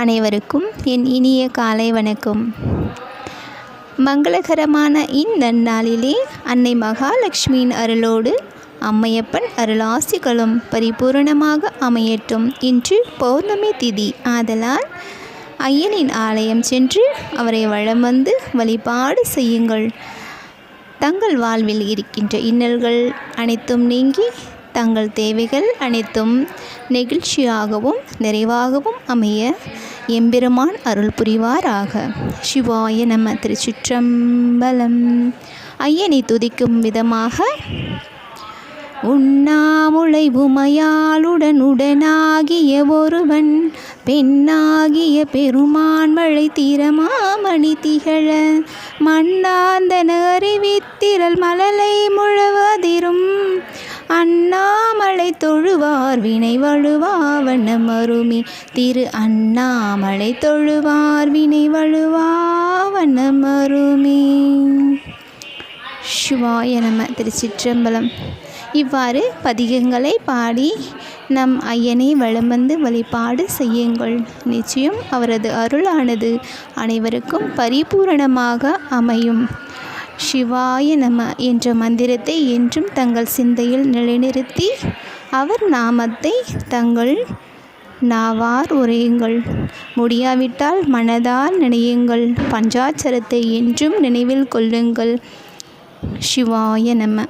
அனைவருக்கும் என் இனிய காலை வணக்கம். மங்களகரமான இந்நன்னாளிலே அன்னை மகாலட்சுமியின் அருளோடு அம்மையப்பன் அருளாசிகளும் பரிபூரணமாக அமையட்டும் இன்று பௌர்ணமி திதி. ஆதலால் ஐயனின் ஆலயம் சென்று அவரை வளம் வந்து வழிபாடு செய்யுங்கள். தங்கள் வாழ்வில் இருக்கின்ற இன்னல்கள் அனைத்தும் நீங்கி தங்கள் தேவைகள் அனைத்தும் நெகிழ்ச்சியாகவும் நிறைவாகவும் அமைய எம்பெருமான் அருள் புரிவாராக சிவாய நம திருச்சிற்றம்பலம். ஐயனை துதிக்கும் விதமாக உண்ணாமுளை உமையாளுடன் உடனாகிய ஒருவன் பெண்ணாகிய பெருமான் மழை தீரமாமணி திகழ மண்ணாந்தன அறிவித்திரல் மலலை முழவதிரும் அண்ணாமலை தொழுவார் வினை வழுவா வண்ணம் அருமி. திரு அண்ணாமலை தொழுவார் வினை வழுவா வண்ணம் அருமி. சிவாய நம திருச்சிற்றம்பலம். இவ்வாறு பதிகங்களை பாடி நம் ஐயனை வளம் வந்து வழிபாடு செய்யுங்கள். நிச்சயம் அவரது அருளானது அனைவருக்கும் பரிபூரணமாக அமையும். சிவாய நம என்ற மந்திரத்தை என்றும் தங்கள் சிந்தையில் நிலைநிறுத்தி அவர் நாமத்தை தங்கள் நாவார் உரையுங்கள். முடியாவிட்டால் மனதால் நினையுங்கள். பஞ்சாட்சரத்தை என்றும் நினைவில் கொள்ளுங்கள். சிவாய நம.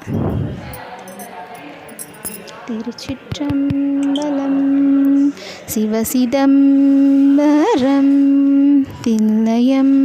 திருச்சிற்றம்பலம் சிவசிதம்பரம் தில்லயம்